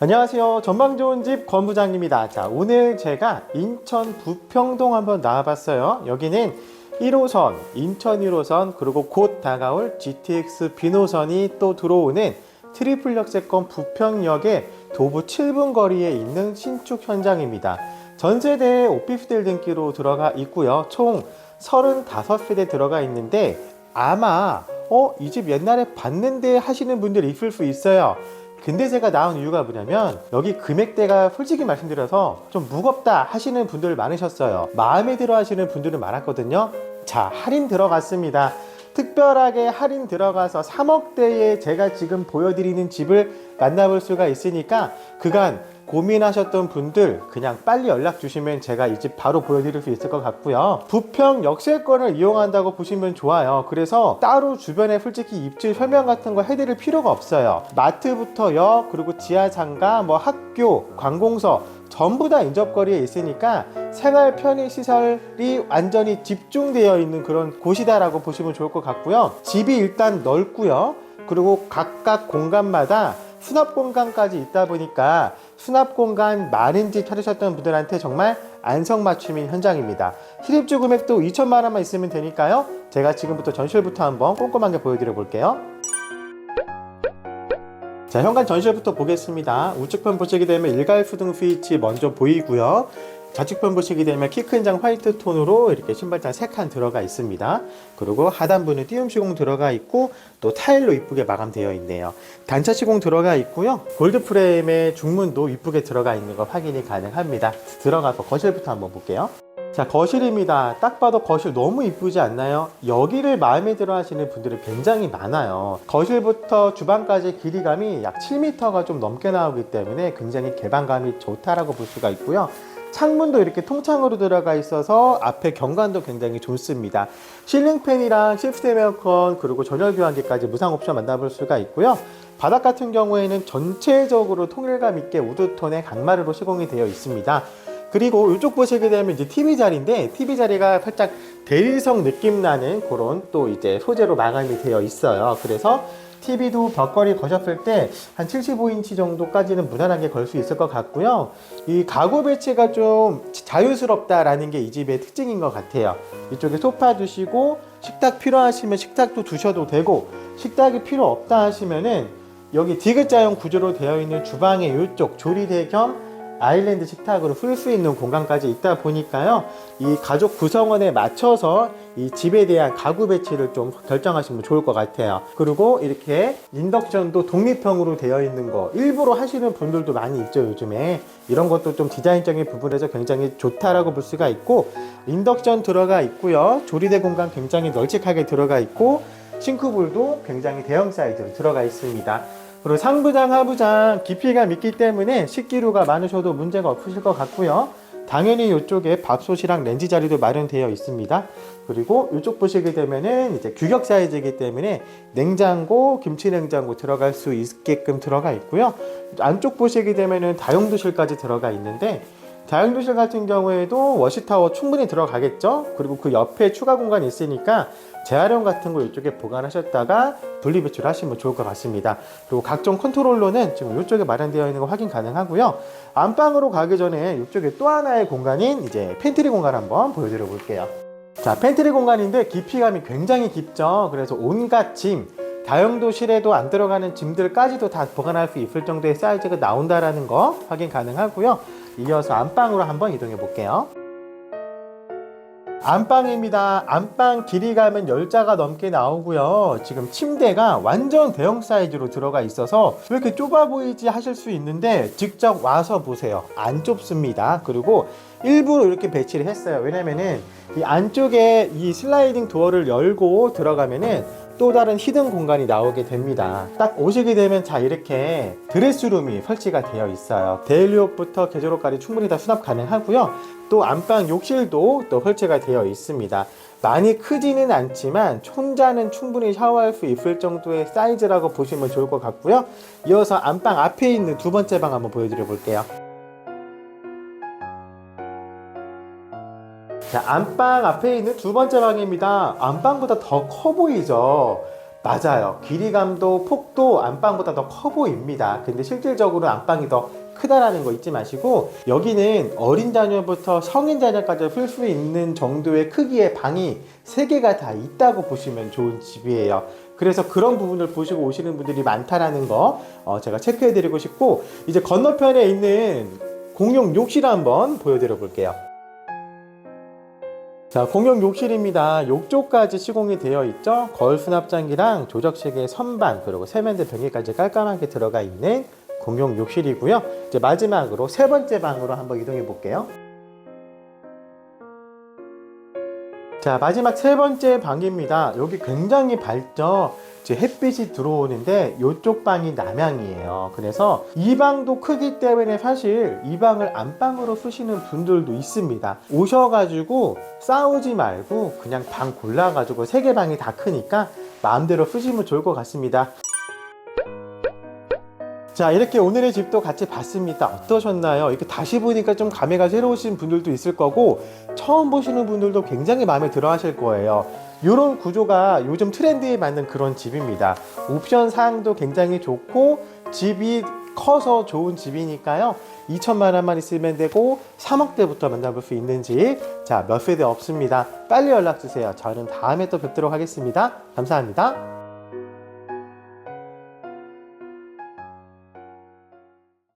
안녕하세요. 전망 좋은 집 권부장입니다. 자, 오늘 제가 인천 부평동 한번 나와봤어요. 여기는 1호선, 인천 1호선, 그리고 곧 다가올 GTX 비노선이 또 들어오는 트리플 역세권 부평역의 도보 7분 거리에 있는 신축 현장입니다. 전세대 오피스텔 등기로 들어가 있고요. 총 35세대 들어가 있는데 아마 어, 이 집 옛날에 봤는데 하시는 분들이 있을 수 있어요. 근데 제가 나온 이유가 뭐냐면 여기 금액대가 솔직히 말씀드려서 좀 무겁다 하시는 분들 많으셨어요. 마음에 들어 하시는 분들은 많았거든요. 자, 할인 들어갔습니다. 특별하게 할인 들어가서 3억대에 제가 지금 보여드리는 집을 만나볼 수가 있으니까 그간 고민하셨던 분들 그냥 빨리 연락 주시면 제가 이 집 바로 보여드릴 수 있을 것 같고요. 부평 역세권을 이용한다고 보시면 좋아요. 그래서 따로 주변에 솔직히 입지 설명 같은 거 해드릴 필요가 없어요. 마트부터 역 그리고 지하상가 뭐 학교 관공서 전부 다 인접거리에 있으니까 생활 편의 시설이 완전히 집중되어 있는 그런 곳이다라고 보시면 좋을 것 같고요. 집이 일단 넓고요. 그리고 각각 공간마다 수납 공간까지 있다 보니까 수납 공간 많은 집 찾으셨던 분들한테 정말 안성맞춤인 현장입니다. 실입주 금액도 2천만 원만 있으면 되니까요. 제가 지금부터 전실부터 한번 꼼꼼하게 보여드려 볼게요. 자, 현관 전실부터 보겠습니다. 우측편 보시게 되면 일괄 수등 스위치 먼저 보이고요. 좌측편 보시게 되면 키 큰 장 화이트 톤으로 이렇게 신발장 3칸 들어가 있습니다. 그리고 하단부는 띄움 시공 들어가 있고 또 타일로 이쁘게 마감되어 있네요. 단차 시공 들어가 있고요. 골드 프레임의 중문도 이쁘게 들어가 있는 거 확인이 가능합니다. 들어가서 거실부터 한번 볼게요. 자 거실입니다. 딱 봐도 거실 너무 이쁘지 않나요? 여기를 마음에 들어 하시는 분들이 굉장히 많아요. 거실부터 주방까지 길이감이 약 7m가 좀 넘게 나오기 때문에 굉장히 개방감이 좋다라고 볼 수가 있고요. 창문도 이렇게 통창으로 들어가 있어서 앞에 경관도 굉장히 좋습니다. 실링팬이랑 시스템 에어컨 그리고 전열 교환기까지 무상 옵션 만나볼 수가 있고요. 바닥 같은 경우에는 전체적으로 통일감 있게 우드톤의 강마루로 시공이 되어 있습니다. 그리고 이쪽 보시게 되면 이제 TV 자리인데 TV 자리가 살짝 대리석 느낌 나는 그런 또 이제 소재로 마감이 되어 있어요. 그래서 TV도 벽걸이 거셨을 때 한 75인치 정도까지는 무난하게 걸 수 있을 것 같고요. 이 가구 배치가 좀 자유스럽다라는 게 이 집의 특징인 것 같아요. 이쪽에 소파 두시고 식탁 필요하시면 식탁도 두셔도 되고 식탁이 필요 없다 하시면은 여기 디귿자형 구조로 되어 있는 주방의 이쪽 조리대 겸 아일랜드 식탁으로 풀수 있는 공간까지 있다 보니까요. 이 가족 구성원에 맞춰서 이 집에 대한 가구 배치를 좀 결정하시면 좋을 것 같아요. 그리고 이렇게 인덕션도 독립형으로 되어 있는 거 일부러 하시는 분들도 많이 있죠, 요즘에. 이런 것도 좀 디자인적인 부분에서 굉장히 좋다라고 볼 수가 있고 인덕션 들어가 있고요. 조리대 공간 굉장히 널찍하게 들어가 있고 싱크볼도 굉장히 대형 사이즈로 들어가 있습니다. 그리고 상부장, 하부장 깊이감 있기 때문에 식기류가 많으셔도 문제가 없으실 것 같고요. 당연히 이쪽에 밥솥이랑 렌지 자리도 마련되어 있습니다. 그리고 이쪽 보시게 되면은 이제 규격 사이즈이기 때문에 냉장고, 김치 냉장고 들어갈 수 있게끔 들어가 있고요. 안쪽 보시게 되면은 다용도실까지 들어가 있는데 다용도실 같은 경우에도 워시타워 충분히 들어가겠죠. 그리고 그 옆에 추가 공간이 있으니까 재활용 같은 거 이쪽에 보관하셨다가 분리 배출 하시면 좋을 것 같습니다. 그리고 각종 컨트롤러는 지금 이쪽에 마련되어 있는 거 확인 가능하고요. 안방으로 가기 전에 이쪽에 또 하나의 공간인 이제 팬트리 공간 한번 보여드려 볼게요. 자, 팬트리 공간인데 깊이감이 굉장히 깊죠. 그래서 온갖 짐, 다용도실에도 안 들어가는 짐들까지도 다 보관할 수 있을 정도의 사이즈가 나온다라는 거 확인 가능하고요. 이어서 안방으로 한번 이동해 볼게요. 안방입니다. 안방 길이감은 열자가 넘게 나오고요. 지금 침대가 완전 대형 사이즈로 들어가 있어서 왜 이렇게 좁아 보이지 하실 수 있는데 직접 와서 보세요. 안 좁습니다. 그리고 일부러 이렇게 배치를 했어요. 왜냐면은 이 안쪽에 이 슬라이딩 도어를 열고 들어가면은 또 다른 히든 공간이 나오게 됩니다. 딱 오시게 되면 자 이렇게 드레스룸이 설치가 되어 있어요. 데일리옷부터 개조로까지 충분히 다 수납 가능하고요. 또 안방 욕실도 또 설치가 되어 있습니다. 많이 크지는 않지만 혼자는 충분히 샤워할 수 있을 정도의 사이즈라고 보시면 좋을 것 같고요. 이어서 안방 앞에 있는 두 번째 방 한번 보여드려 볼게요. 자, 안방 앞에 있는 두 번째 방입니다. 안방보다 더 커 보이죠? 맞아요. 길이감도 폭도 안방보다 더 커 보입니다. 근데 실질적으로 안방이 더 크다라는 거 잊지 마시고 여기는 어린 자녀부터 성인 자녀까지 풀 수 있는 정도의 크기의 방이 세 개가 다 있다고 보시면 좋은 집이에요. 그래서 그런 부분을 보시고 오시는 분들이 많다라는 거 어, 제가 체크해드리고 싶고 이제 건너편에 있는 공용 욕실 한번 보여드려 볼게요. 자, 공용 욕실입니다. 욕조까지 시공이 되어 있죠. 거울 수납장기랑 조적식의 선반 그리고 세면대 변기까지 깔끔하게 들어가 있는 공용 욕실이고요. 이제 마지막으로 세 번째 방으로 한번 이동해 볼게요. 자, 마지막 세 번째 방입니다. 여기 굉장히 밝죠? 이제 햇빛이 들어오는데 이쪽 방이 남향이에요. 그래서 이 방도 크기 때문에 사실 이 방을 안방으로 쓰시는 분들도 있습니다. 오셔가지고 싸우지 말고 그냥 방 골라가지고 세 개 방이 다 크니까 마음대로 쓰시면 좋을 것 같습니다. 자 이렇게 오늘의 집도 같이 봤습니다. 어떠셨나요? 이렇게 다시 보니까 좀 감회가 새로우신 분들도 있을 거고 처음 보시는 분들도 굉장히 마음에 들어 하실 거예요. 이런 구조가 요즘 트렌드에 맞는 그런 집입니다. 옵션 사항도 굉장히 좋고 집이 커서 좋은 집이니까요. 2천만 원만 있으면 되고 3억대부터 만나볼 수 있는 집자몇 세대 없습니다. 빨리 연락 주세요. 저는 다음에 또 뵙도록 하겠습니다. 감사합니다